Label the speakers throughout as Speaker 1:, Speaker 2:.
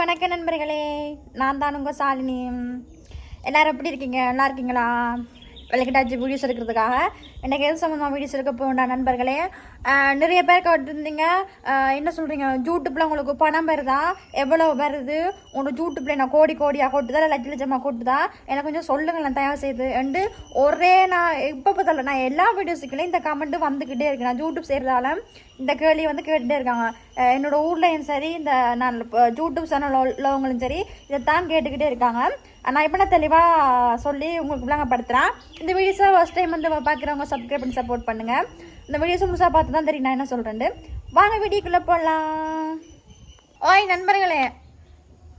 Speaker 1: வணக்க நண்பர்களே நான் தான் உங்கள் சாலினி எல்லோரும் எப்படி இருக்கீங்க நல்லா இருக்கீங்களா விளக்கிட்டாச்சு வீடியோஸ் எடுக்கிறதுக்காக எனக்கு எது சம்மந்தமாக வீடியோஸ் எடுக்க போகண்டா நண்பர்களே நிறைய பேர் கேட்டிருந்தீங்க என்ன சொல்கிறீங்க யூடியூப்பில் உங்களுக்கு பணம் வருதா எவ்வளோ வருது உங்களுக்கு ஜூடியூப்பில் என்ன கோடி கோடியாக கொட்டுதா இல்லை லட்ச லட்சமாக கொட்டுதா எனக்கு கொஞ்சம் சொல்லுங்கள் நான் தயார் செய்து அண்டு ஒரே நான் இப்போ பார்த்தல நான் எல்லா வீடியோஸுக்குள்ளேயும் இந்த கமெண்ட்டு வந்துக்கிட்டே இருக்கேன் நான் யூடியூப் செய்கிறதால இந்த கேள்வி வந்து கேட்டுகிட்டே இருக்காங்க என்னோடய ஊர்லேயும் சரி இந்த நான் யூடியூப் சேனல் உள்ளவங்களும் சரி இதை தான் கேட்டுக்கிட்டே இருக்காங்க நான் நான் தெளிவாக சொல்லி உங்களுக்கு விளங்கப்படுத்துகிறேன் இந்த வீடியோஸை ஃபஸ்ட் டைம் வந்து பார்க்குறவங்க சப்ஸ்கிரைப் பண்ணி சப்போர்ட் பண்ணுங்கள் இந்த வீடியோஸ் முழுசாக பார்த்து தான் தெரியும் நான் என்ன சொல்கிறேன் வாங்க வீடியோக்குள்ளே போடலாம் ஓய் நண்பர்களே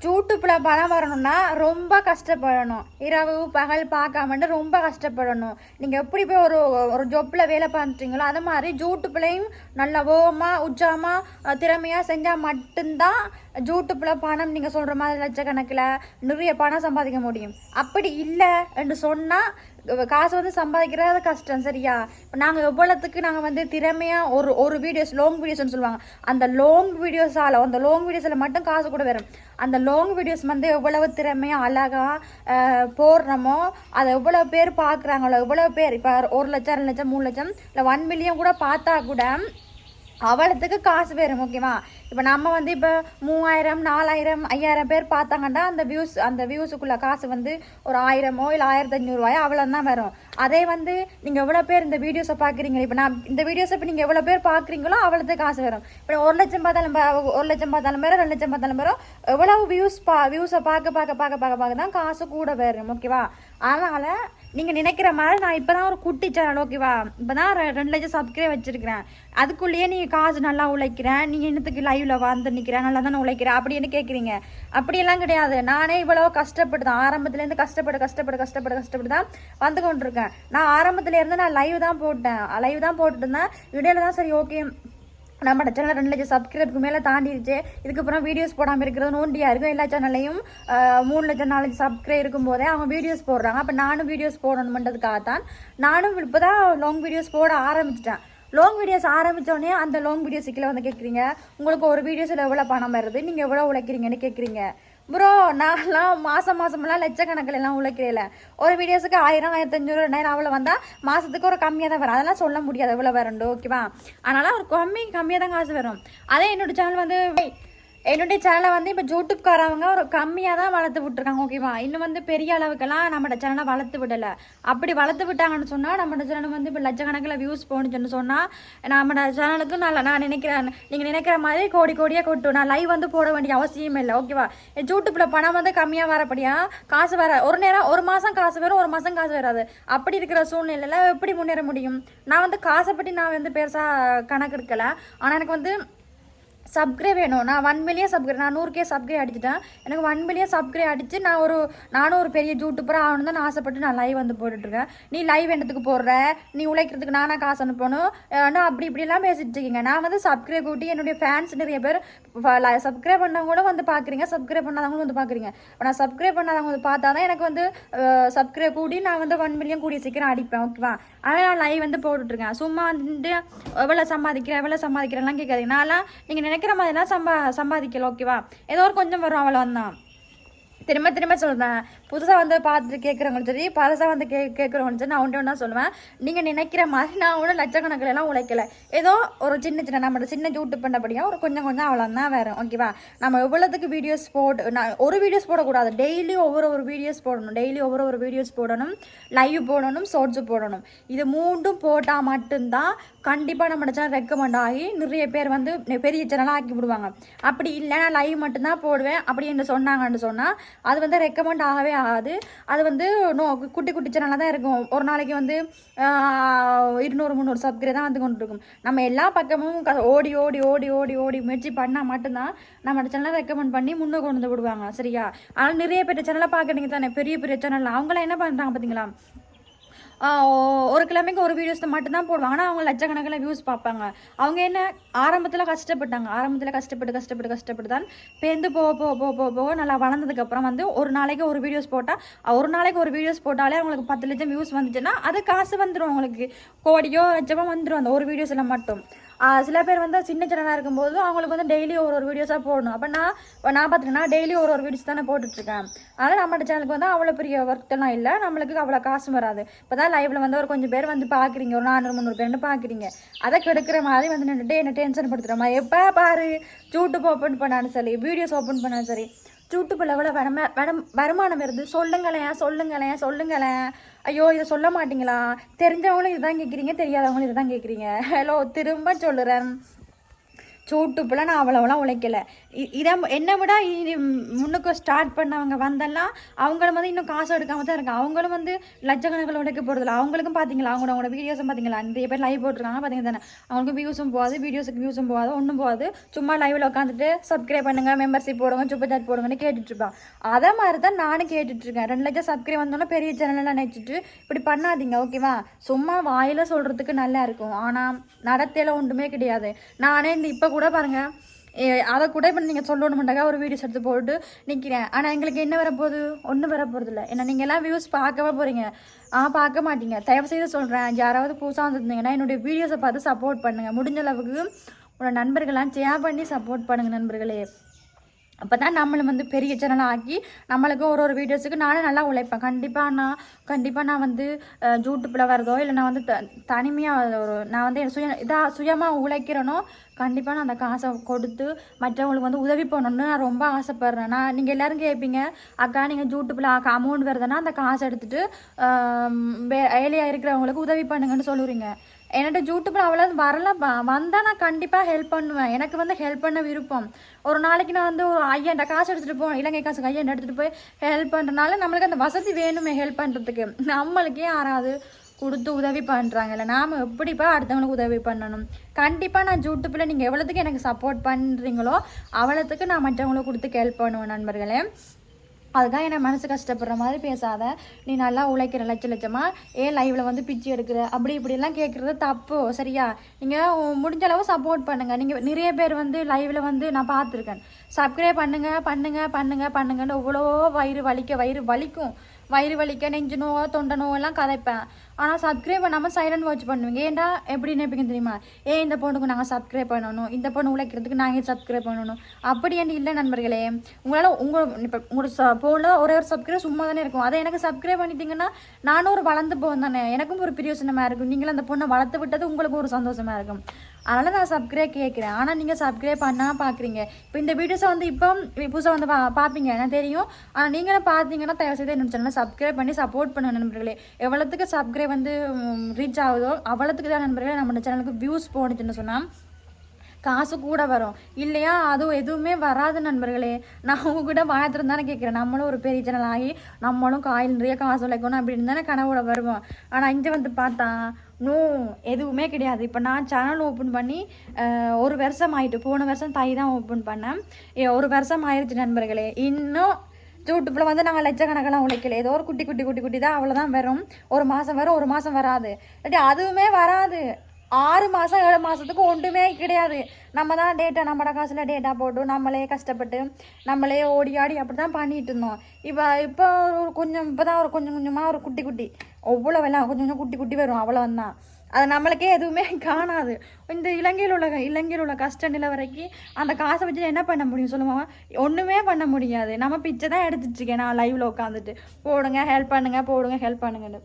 Speaker 1: யூடியூப்பில் பணம் வரணும்னா ரொம்ப கஷ்டப்படணும் இரவு பகல் பார்க்காமட்டு ரொம்ப கஷ்டப்படணும் நீங்கள் எப்படி போய் ஒரு ஒரு ஜொப்பில் வேலை பார்த்துட்டீங்களோ அது மாதிரி ஜூட்டுப்புலையும் நல்ல ஓமாக உச்சமாக திறமையாக செஞ்சால் மட்டும்தான் யூடியூப்பில் பணம் நீங்கள் சொல்கிற மாதிரி லட்சக்கணக்கில் நிறைய பணம் சம்பாதிக்க முடியும் அப்படி இல்லை என்று சொன்னால் காசு வந்து சம்பாதிக்கிறது கஷ்டம் சரியா இப்போ நாங்கள் எவ்வளோத்துக்கு நாங்கள் வந்து திறமையாக ஒரு ஒரு வீடியோஸ் லாங் வீடியோஸ்னு சொல்லுவாங்க அந்த லாங் வீடியோஸால் அந்த லாங் வீடியோஸில் மட்டும் காசு கூட வரும் அந்த லாங் வீடியோஸ் வந்து எவ்வளவு திறமையாக அழகாக போடுறோமோ அதை எவ்வளோ பேர் பார்க்குறாங்களோ எவ்வளோ பேர் இப்போ ஒரு லட்சம் ரெண்டு லட்சம் மூணு லட்சம் இல்லை ஒன் மில்லியன் கூட பார்த்தா கூட அவளத்துக்கு காசு வரும் ஓகேவா இப்போ நம்ம வந்து இப்போ மூவாயிரம் நாலாயிரம் ஐயாயிரம் பேர் பார்த்தாங்கன்னா அந்த வியூஸ் அந்த வியூஸுக்குள்ள காசு வந்து ஒரு ஆயிரமோ இல்லை ஆயிரத்தி ஐநூறுரூவாயோ அவ்வளோந்தான் வரும் அதே வந்து நீங்கள் எவ்வளோ பேர் இந்த வீடியோஸை பார்க்குறீங்களே இப்போ நான் இந்த வீடியோஸை இப்போ நீங்கள் எவ்வளோ பேர் பார்க்குறீங்களோ அவ்வளோத்து காசு வரும் இப்போ ஒரு லட்சம் பார்த்தாலும் ஒரு லட்சம் பார்த்தாலும் பேரும் ரெண்டு லட்சம் பார்த்தாலும் பேரும் எவ்வளோ வியூஸ் பா வியூஸை பார்க்க பார்க்க பார்க்க பார்க்க பார்க்க தான் காசு கூட வரும் ஓகேவா அதனால் நீங்கள் நினைக்கிற மாதிரி நான் இப்போ தான் ஒரு குட்டி சேனல் ஓகேவா இப்போ தான் ரெண்டு லட்சம் சப்ஸ்கிரைப் வச்சுருக்கிறேன் அதுக்குள்ளேயே நீங்கள் காசு நல்லா உழைக்கிறேன் நீங்கள் இன்னத்துக்கு லைவில் வந்து நிற்கிறேன் நல்லா தானே உழைக்கிறேன் அப்படின்னு கேட்குறீங்க அப்படியெல்லாம் கிடையாது நானே இவ்வளோ கஷ்டப்பட்டு தான் ஆரம்பத்துலேருந்து கஷ்டப்பட்டு கஷ்டப்பட கஷ்டப்பட கஷ்டப்பட்டு தான் வந்து கொண்டிருக்கேன் நான் ஆரம்பத்துலேருந்து நான் லைவ் தான் போட்டேன் லைவ் தான் போட்டுருந்தேன் இடையில தான் சரி ஓகே நம்ம சேனல் ரெண்டு லட்சம் சப்ஸ்கிரைபுக்கு மேலே தாண்டிடுச்சு இதுக்கப்புறம் வீடியோஸ் போடாமல் இருக்கிறது நோண்டியாக இருக்கும் எல்லா சேனல்லையும் மூணு லட்சம் நாலு லட்சம் சப்ஸ்கிரைப் போதே அவங்க வீடியோஸ் போடுறாங்க அப்போ நானும் வீடியோஸ் போடணுமன்றதுக்காக தான் நானும் இப்போ தான் லாங் வீடியோஸ் போட ஆரம்பிச்சிட்டேன் லாங் வீடியோஸ் ஆரம்பித்தோடனே அந்த லாங் வீடியோஸ் கீழே வந்து கேட்குறீங்க உங்களுக்கு ஒரு வீடியோஸில் எவ்வளோ பணம் வருது நீங்கள் எவ்வளோ உழைக்கிறீங்கன்னு கேட்குறீங்க ப்ரோ நான்லாம் மாதம் மாதமெல்லாம் எல்லாம் உழைக்கிறேன் ஒரு வீடியோஸுக்கு ஆயிரம் ஆயிரத்தி ஐநூறு ரெண்டாயிரம் அவ்வளோ வந்தால் மாதத்துக்கு ஒரு கம்மியாக தான் வரும் அதெல்லாம் சொல்ல முடியாது எவ்வளோ வரும் ஓகேவா அதனால் ஒரு கம்மி கம்மியாக தான் காசு வரும் அதே என்னோடய சேனல் வந்து என்னுடைய சேனலை வந்து இப்போ யூடியூப்காரவங்க ஒரு கம்மியாக தான் வளர்த்து விட்டுருக்காங்க ஓகேவா இன்னும் வந்து பெரிய அளவுக்கெல்லாம் நம்மளோட சேனலை வளர்த்து விடலை அப்படி வளர்த்து விட்டாங்கன்னு சொன்னால் நம்மளோட சேனல் வந்து இப்போ லட்சக்கணக்கில் வியூஸ் போணுச்சுன்னு சொன்னால் நம்மளோட சேனலுக்கும் நான் நான் நினைக்கிறேன் நீங்கள் நினைக்கிற மாதிரி கோடி கோடியாக கொட்டும் நான் லைவ் வந்து போட வேண்டிய அவசியம் இல்லை ஓகேவா யூடியூப்பில் பணம் வந்து கம்மியாக வரப்படியா காசு வர ஒரு நேரம் ஒரு மாதம் காசு வரும் ஒரு மாதம் காசு வராது அப்படி இருக்கிற சூழ்நிலையில் எப்படி முன்னேற முடியும் நான் வந்து காசை பற்றி நான் வந்து பெருசாக கணக்கு எடுக்கலை ஆனால் எனக்கு வந்து சப்கிரே வேணும் நான் ஒன் மில்லியன் சப்கிரே நான் நூறுக்கே சப்கிரே அடிச்சுட்டேன் எனக்கு ஒன் மில்லியன் சப்கிரே அடித்து நான் ஒரு நானும் ஒரு பெரிய யூடியூப்பராக ஆகணும் தான் நான் ஆசைப்பட்டு நான் லைவ் வந்து போட்டுட்ருக்கேன் நீ லைவ் என்னத்துக்கு போடுற நீ உழைக்கிறதுக்கு நானாக காசு அனுப்பணும் ஆனால் அப்படி இப்படிலாம் பேசிகிட்டு இருக்கீங்க நான் வந்து சப்கிரே கூட்டி என்னுடைய ஃபேன்ஸ் நிறைய பேர் சப்ஸ்கிரைப் பண்ணவங்க கூட வந்து பார்க்குறீங்க சப்ஸ்கிரைப் பண்ணாதவங்களும் வந்து பார்க்குறீங்க இப்போ நான் சப்ஸ்கிரைப் பண்ணாதவங்க வந்து பார்த்தா தான் எனக்கு வந்து சப்ஸ்கிரைப் கூடி நான் வந்து ஒன் மில்லியன் கூடிய சீக்கிரம் அடிப்பேன் ஓகேவா அதனால் நான் லைவ் வந்து போட்டுட்ருக்கேன் சும்மா வந்துட்டு எவ்வளோ சம்பாதிக்கிறேன் எவ்வளோ சம்பாதிக்கிறேன்லாம் கேட்காதீங்க நான்லாம் நீங்கள் நினைக்கிற மாதிரிலாம் சம்பா சம்பாதிக்கல ஓகேவா ஏதோ ஒரு கொஞ்சம் வரும் அவ்வளோ தான் திரும்ப திரும்ப சொல்கிறேன் புதுசாக வந்து பார்த்து கேட்குறவங்களும் சரி பழசாக வந்து கே கேட்குறவங்களும் சரி நான் ஒன்று ஒன்றா சொல்லுவேன் நீங்கள் நினைக்கிற மாதிரி நான் ஒன்றும் லட்சக்கணக்கிலலாம் உழைக்கல ஏதோ ஒரு சின்ன சின்ன நம்மளோட சின்ன யூடியூப் பண்ணபடியாக ஒரு கொஞ்சம் கொஞ்சம் அவ்வளோதான் வேறு ஓகேவா நம்ம எவ்வளோத்துக்கு வீடியோஸ் போட்டு நான் ஒரு வீடியோஸ் போடக்கூடாது டெய்லி ஒவ்வொரு ஒரு வீடியோஸ் போடணும் டெய்லி ஒவ்வொரு ஒரு வீடியோஸ் போடணும் லைவ் போடணும் ஷார்ட்ஸ் போடணும் இது மூண்டும் போட்டால் மட்டும்தான் கண்டிப்பாக நம்ம சேனல் ரெக்கமெண்ட் ஆகி நிறைய பேர் வந்து பெரிய சேனலாக ஆக்கி விடுவாங்க அப்படி இல்லைன்னா லைவ் மட்டும்தான் போடுவேன் அப்படி சொன்னாங்கன்னு சொன்னால் அது வந்து ரெக்கமெண்ட் ஆகவே ஆகாது அது வந்து நோ குட்டி குட்டி சேனலாக தான் இருக்கும் ஒரு நாளைக்கு வந்து இருநூறு முந்நூறு சப்ஸ்கிரைப் தான் வந்து கொண்டு இருக்கும் நம்ம எல்லா பக்கமும் ஓடி ஓடி ஓடி ஓடி ஓடி முயற்சி பண்ணால் மட்டும்தான் நம்ம சேனலை ரெக்கமெண்ட் பண்ணி முன்னே கொண்டு வந்து விடுவாங்க சரியா ஆனால் நிறைய பெரிய சேனலை பார்க்குறீங்க தானே பெரிய பெரிய சேனல் அவங்களாம் என்ன பண்ணுறாங்க பார்த்தீங்களா ஒரு கிழமைக்கு ஒரு வீடியோஸ் மட்டும்தான் போடுவாங்க ஆனால் அவங்க லட்சக்கணக்கில் வியூஸ் பார்ப்பாங்க அவங்க என்ன ஆரம்பத்தில் கஷ்டப்பட்டாங்க ஆரம்பத்தில் கஷ்டப்பட்டு கஷ்டப்பட்டு கஷ்டப்பட்டு தான் பேருந்து போக போக போக போக போக நல்லா வளர்ந்ததுக்கப்புறம் வந்து ஒரு நாளைக்கு ஒரு வீடியோஸ் போட்டால் ஒரு நாளைக்கு ஒரு வீடியோஸ் போட்டாலே அவங்களுக்கு பத்து லட்சம் வியூஸ் வந்துச்சுன்னா அது காசு வந்துடும் அவங்களுக்கு கோடியோ லட்சமாக வந்துடும் அந்த ஒரு வீடியோஸில் மட்டும் சில பேர் வந்து சின்ன சேனலாக இருக்கும்போது அவங்களுக்கு வந்து டெய்லி ஒரு ஒரு வீடியோஸாக போடணும் அப்போ நான் நான் பார்த்துட்டேன்னா டெய்லி ஒரு ஒரு வீடியோஸ் தானே போட்டுட்ருக்கேன் அதனால் நம்மளோட சேனலுக்கு வந்து அவ்வளோ பெரிய ஒர்க்லாம் இல்லை நம்மளுக்கு அவ்வளோ காசு வராது இப்போ தான் லைவில் வந்து ஒரு கொஞ்சம் பேர் வந்து பார்க்குறீங்க ஒரு நானூறு முந்நூறு பேர்னு பார்க்குறீங்க அதை கெடுக்கிற மாதிரி வந்து நின்றுட்டு என்ன டென்ஷன் படுத்துகிற மாதிரி எப்போ பாரு யூடியூப் ஓப்பன் பண்ணாலும் சரி வீடியோஸ் ஓப்பன் பண்ணாலும் சரி யூடியூப்பில் வரம வரம் வருமானம் வருது சொல்லுங்களேன் சொல்லுங்களேன் சொல்லுங்களேன் ஐயோ இதை சொல்ல மாட்டிங்களா தெரிஞ்சவங்களும் இதுதான் கேட்குறீங்க தெரியாதவங்களும் இதுதான் கேட்குறீங்க ஹலோ திரும்ப சொல்லுறேன் சூட்டுப்பில் நான் அவ்வளோலாம் உழைக்கலை இதை என்னை விட முன்னுக்கு ஸ்டார்ட் பண்ணவங்க வந்தெல்லாம் அவங்களும் வந்து இன்னும் காசு எடுக்காம தான் இருக்காங்க அவங்களும் வந்து லட்சக்கணக்கில் உழைக்க போகிறதில்ல அவங்களுக்கும் பார்த்தீங்களா அவங்க அவங்களோட வீடியோஸும் பார்த்தீங்களா நிறைய பேர் லைவ் போட்டிருக்காங்க பார்த்தீங்கன்னா தானே அவங்களுக்கு வியூஸும் போகாது வீடியோஸுக்கு வியூஸும் போகாது ஒன்றும் போகாது சும்மா லைவில் உட்காந்துட்டு சப்ஸ்கிரைப் பண்ணுங்கள் மெம்பர்ஷிப் போடுங்க சூப்பர் சாட் போடுங்கன்னு கேட்டுட்ருப்பான் அதே மாதிரி தான் நானும் கேட்டுட்ருக்கேன் ரெண்டு லட்சம் சப்ஸ்கிரைப் வந்தோன்னா பெரிய சேனலில் நினச்சிட்டு இப்படி பண்ணாதீங்க ஓகேவா சும்மா வாயில் சொல்கிறதுக்கு நல்லா இருக்கும் ஆனால் நடத்தையில் ஒன்றுமே கிடையாது நானே இந்த இப்போ கூட கூட பாருங்கள் அதை கூட இப்போ நீங்கள் சொல்லணுமெண்டாக்கா ஒரு வீடியோஸ் எடுத்து போட்டு நிற்கிறேன் ஆனால் எங்களுக்கு என்ன வரப்போகுது ஒன்றும் வரப்போகிறதில்ல ஏன்னா நீங்கள் எல்லாம் வியூஸ் பார்க்கவே போகிறீங்க ஆ பார்க்க மாட்டீங்க செய்து சொல்கிறேன் யாராவது புதுசாக வந்துருந்தீங்கன்னா என்னுடைய வீடியோஸை பார்த்து சப்போர்ட் பண்ணுங்கள் முடிஞ்ச அளவுக்கு உங்களோட நண்பர்கள்லாம் ஷேர் பண்ணி சப்போர்ட் பண்ணுங்கள் நண்பர்களே அப்போ தான் நம்மளை வந்து பெரிய ஜனல் ஆக்கி நம்மளுக்கு ஒரு ஒரு வீடியோஸுக்கு நானும் நல்லா உழைப்பேன் கண்டிப்பாக நான் கண்டிப்பாக நான் வந்து யூடியூப்பில் வரதோ இல்லை நான் வந்து த தனிமையாக ஒரு நான் வந்து சுய இதாக சுயமாக உழைக்கிறேனோ கண்டிப்பாக நான் அந்த காசை கொடுத்து மற்றவங்களுக்கு வந்து உதவி பண்ணணும்னு நான் ரொம்ப ஆசைப்பட்றேன் நான் நீங்கள் எல்லோரும் கேட்பீங்க அக்கா நீங்கள் யூடியூப்பில் அமௌண்ட் வருதுன்னா அந்த காசை எடுத்துகிட்டு ஏழையாக இருக்கிறவங்களுக்கு உதவி பண்ணுங்கன்னு சொல்லுறீங்க என்கிட்ட யூடியூப்பில் அவ்வளோ வரலாம் வந்தால் நான் கண்டிப்பாக ஹெல்ப் பண்ணுவேன் எனக்கு வந்து ஹெல்ப் பண்ண விருப்பம் ஒரு நாளைக்கு நான் வந்து ஒரு ஐயாண்ட காசு எடுத்துகிட்டு போவேன் இலங்கை காசு ஐயாண்ட எடுத்துகிட்டு போய் ஹெல்ப் பண்ணுறனால நம்மளுக்கு அந்த வசதி வேணுமே ஹெல்ப் பண்ணுறதுக்கு நம்மளுக்கே யாராவது கொடுத்து உதவி பண்ணுறாங்கல்ல நாம் எப்படிப்பா அடுத்தவங்களுக்கு உதவி பண்ணணும் கண்டிப்பாக நான் யூடியூப்பில் நீங்கள் எவ்வளோத்துக்கு எனக்கு சப்போர்ட் பண்ணுறீங்களோ அவ்வளோத்துக்கு நான் மற்றவங்களுக்கு கொடுத்து ஹெல்ப் பண்ணுவேன் நண்பர்களே அதுக்காக என்ன மனசு கஷ்டப்படுற மாதிரி பேசாத நீ நல்லா உழைக்கிற லட்ச லட்சமாக ஏன் லைவில் வந்து பிச்சு எடுக்கிற அப்படி இப்படிலாம் கேட்குறது தப்பு சரியா நீங்கள் முடிஞ்ச அளவு சப்போர்ட் பண்ணுங்கள் நீங்கள் நிறைய பேர் வந்து லைவில் வந்து நான் பார்த்துருக்கேன் சப்ஸ்கிரைப் பண்ணுங்கள் பண்ணுங்கள் பண்ணுங்கள் பண்ணுங்கன்னு இவ்வளோ வயிறு வலிக்க வயிறு வலிக்கும் வயிறு வலிக்க நெஞ்சு நோவோ தொண்டை நோவெல்லாம் கதைப்பேன் ஆனால் சப்ஸ்கிரைப் பண்ணாமல் சைலண்ட் வாட்ச் பண்ணுவீங்க ஏன்டா எப்படி நினைப்பீங்க தெரியுமா ஏன் இந்த பொண்ணுக்கு நாங்கள் சப்ஸ்கிரைப் பண்ணணும் இந்த பொண்ணு உழைக்கிறதுக்கு நாங்கள் சப்ஸ்கிரைப் பண்ணணும் அப்படி என்ன இல்லை நண்பர்களே உங்களால் உங்கள் இப்போ உங்களோட போல ஒரே ஒரு சப்ஸ்கிரைப் சும்மா தானே இருக்கும் அதை எனக்கு சப்ஸ்கிரைப் பண்ணிட்டீங்கன்னா நானும் ஒரு வளர்ந்து போவேன் தானே எனக்கும் ஒரு பிரியோசனமாக இருக்கும் நீங்களும் அந்த பொண்ணை வளர்த்து விட்டது உங்களுக்கும் ஒரு சந்தோஷமாக இருக்கும் அதனால் நான் சப்ஸ்கிரைப் கேட்குறேன் ஆனால் நீங்கள் சப்ஸ்கிரைப் பண்ணால் பார்க்குறீங்க இப்போ இந்த வீடியோஸை வந்து இப்போ புதுசாக வந்து பா பார்ப்பீங்க என்ன தெரியும் ஆனால் நீங்களும் பார்த்தீங்கன்னா செய்து என்ன சேனலை சப்ஸ்கிரைப் பண்ணி சப்போர்ட் பண்ண நண்பர்களே எவ்வளோத்துக்கு சப்ஸ்கிரைப் வந்து ரீச் ஆகுதோ அவ்வளோத்துக்கு தான் நண்பர்களே நம்ம சேனலுக்கு வியூஸ் போணுச்சுன்னு சொன்னால் காசு கூட வரும் இல்லையா அதுவும் எதுவுமே வராது நண்பர்களே நான் அவங்க கூட வாழ்த்துட்டு தானே கேட்குறேன் நம்மளும் ஒரு பெரிய ஜனல் ஆகி நம்மளும் காயில் நிறைய காசு உழைக்கணும் அப்படின்னு தானே கனவோட வருவோம் ஆனால் இங்கே வந்து பார்த்தா நோ எதுவுமே கிடையாது இப்போ நான் சேனல் ஓப்பன் பண்ணி ஒரு வருஷம் ஆகிட்டு போன வருஷம் தை தான் ஓப்பன் பண்ணேன் ஒரு வருஷம் ஆயிடுச்சு நண்பர்களே இன்னும் யூடியூப்பில் வந்து நாங்கள் லட்சக்கணக்கெல்லாம் உழைக்கல ஏதோ ஒரு குட்டி குட்டி குட்டி குட்டி தான் அவ்வளோதான் வரும் ஒரு மாதம் வரும் ஒரு மாதம் வராது இல்லாட்டி அதுவுமே வராது ஆறு மாதம் ஏழு மாதத்துக்கு ஒன்றுமே கிடையாது நம்ம தான் டேட்டா நம்மட காசில் டேட்டா போட்டு நம்மளே கஷ்டப்பட்டு நம்மளே ஓடி ஆடி அப்படி தான் பண்ணிகிட்டு இருந்தோம் இப்போ இப்போ ஒரு கொஞ்சம் இப்போ தான் ஒரு கொஞ்சம் கொஞ்சமாக ஒரு குட்டி குட்டி அவ்வளோ வேலை கொஞ்சம் கொஞ்சம் குட்டி குட்டி வரும் அவ்வளோ வந்தால் அது நம்மளுக்கே எதுவுமே காணாது இந்த இலங்கையில் உள்ள இலங்கையில் உள்ள கஷ்ட நிலை வரைக்கும் அந்த காசை வச்சு என்ன பண்ண முடியும் சொல்லுவாங்க ஒன்றுமே பண்ண முடியாது நம்ம பிச்சை தான் எடுத்துட்ருக்கேன் நான் லைவில் உட்காந்துட்டு போடுங்க ஹெல்ப் பண்ணுங்கள் போடுங்க ஹெல்ப் பண்ணுங்கன்னு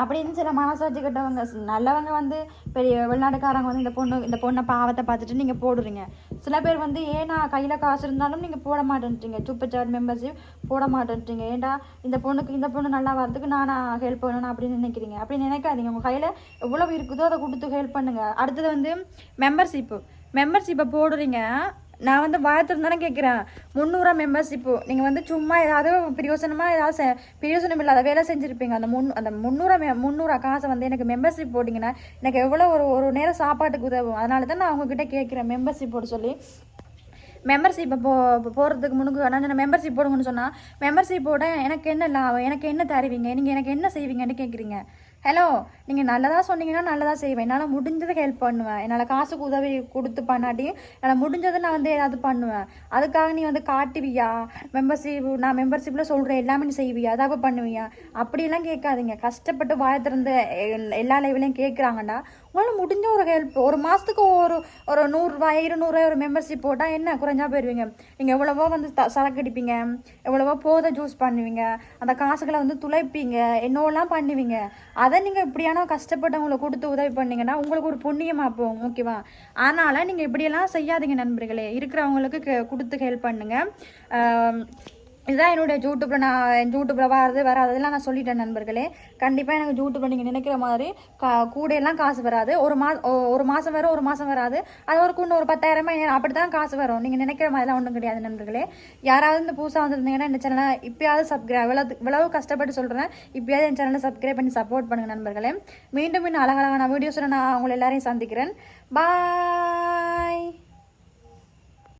Speaker 1: அப்படின்னு சில மனசாட்சி கட்டவங்க நல்லவங்க வந்து பெரிய வெளிநாட்டுக்காரங்க வந்து இந்த பொண்ணு இந்த பொண்ணை பாவத்தை பார்த்துட்டு நீங்கள் போடுறீங்க சில பேர் வந்து ஏன்னா கையில் காசு இருந்தாலும் நீங்கள் போட மாட்டேன்ட்டீங்க சூப்பர் சார்ட் மெம்பர்ஷிப் போட மாட்டேன்ட்டீங்க ஏண்டா இந்த பொண்ணுக்கு இந்த பொண்ணு நல்லா வரதுக்கு நான் ஹெல்ப் பண்ணணும் அப்படின்னு நினைக்கிறீங்க அப்படின்னு நினைக்காதீங்க உங்கள் கையில் எவ்வளோ இருக்குதோ அதை கொடுத்து ஹெல்ப் பண்ணுங்கள் அடுத்தது வந்து மெம்பர்ஷிப்பு மெம்பர்ஷிப்பை போடுறீங்க நான் வந்து வாழ்த்துட்டு தானே கேட்குறேன் முந்நூறுரூவா மெம்பர்ஸ் நீங்கள் வந்து சும்மா ஏதாவது பிரியோசனமாக ஏதாவது செ பிரியோசனம் இல்லாத வேலை செஞ்சுருப்பீங்க அந்த முன் அந்த முந்நூறு மெ முந்நூறு காசை வந்து எனக்கு மெம்பர்ஷிப் போட்டிங்கன்னா எனக்கு எவ்வளோ ஒரு ஒரு நேரம் சாப்பாட்டுக்கு உதவும் அதனால தான் நான் அவங்கக்கிட்ட கேட்குறேன் மெம்பர்ஷிப் போட சொல்லி மெம்பர்ஷிப் போ போகிறதுக்கு முன்னுக்கு நான் மெம்பர்ஷிப் போடுங்கன்னு சொன்னால் மெம்பர்ஷிப் போட எனக்கு என்ன லாபம் எனக்கு என்ன தருவீங்க நீங்கள் எனக்கு என்ன செய்வீங்கன்னு கேட்குறீங்க ஹலோ நீங்கள் நல்லதாக சொன்னீங்கன்னா நல்லதாக செய்வேன் என்னால் முடிஞ்சதை ஹெல்ப் பண்ணுவேன் என்னால் காசுக்கு உதவி கொடுத்து பண்ணாட்டியும் என்னால் முடிஞ்சதை நான் வந்து ஏதாவது பண்ணுவேன் அதுக்காக நீ வந்து காட்டுவியா மெம்பர்ஷிப் நான் மெம்பர்ஷிப்பில் சொல்கிறேன் எல்லாமே நீ செய்வியா அதாவது பண்ணுவியா அப்படிலாம் கேட்காதீங்க கஷ்டப்பட்டு வாய திறந்து எல்லா லைவ்லையும் கேட்குறாங்கன்னா உங்களால் முடிஞ்ச ஒரு ஹெல்ப் ஒரு மாதத்துக்கு ஒரு ஒரு நூறுரூவா இருநூறுவா ஒரு மெம்பர்ஷிப் போட்டால் என்ன குறைஞ்சா போயிடுவீங்க நீங்கள் எவ்வளவோ வந்து த சரக்கு அடிப்பீங்க எவ்வளவோ போதை ஜூஸ் பண்ணுவீங்க அந்த காசுகளை வந்து துளைப்பீங்க என்னவெல்லாம் பண்ணுவீங்க அதை நீங்கள் இப்படியான கஷ்டப்பட்டவங்களை கொடுத்து உதவி பண்ணிங்கன்னா உங்களுக்கு ஒரு புண்ணியமாக போகும் ஓகேவா அதனால் நீங்கள் இப்படியெல்லாம் செய்யாதீங்க நண்பர்களே இருக்கிறவங்களுக்கு கொடுத்து ஹெல்ப் பண்ணுங்கள் இதுதான் என்னுடைய யூடியூப்பில் நான் யூடியூப்பில் வராது இதெல்லாம் நான் சொல்லிட்டேன் நண்பர்களே கண்டிப்பாக எனக்கு யூடியூப்பில் நீங்கள் நினைக்கிற மாதிரி கா கூடையெல்லாம் காசு வராது ஒரு மா ஒரு மாதம் வரும் ஒரு மாதம் வராது அது ஒரு கொண்டு ஒரு பத்தாயிரமா அப்படி தான் காசு வரும் நீங்கள் நினைக்கிற மாதிரிலாம் ஒன்றும் கிடையாது நண்பர்களே யாராவது இந்த புதுசாக வந்திருந்தீங்கன்னா இந்த சேனலை இப்போயாவது சப்ஸ்கிரைப் இவ்வளோ இவ்வளவு கஷ்டப்பட்டு சொல்கிறேன் இப்போயாவது என் சேனலை சப்ஸ்கிரைப் பண்ணி சப்போர்ட் பண்ணுங்கள் நண்பர்களே மீண்டும் இன்னும் அழகழகான வீடியோஸில் நான் உங்களை எல்லாரையும் சந்திக்கிறேன் பாய்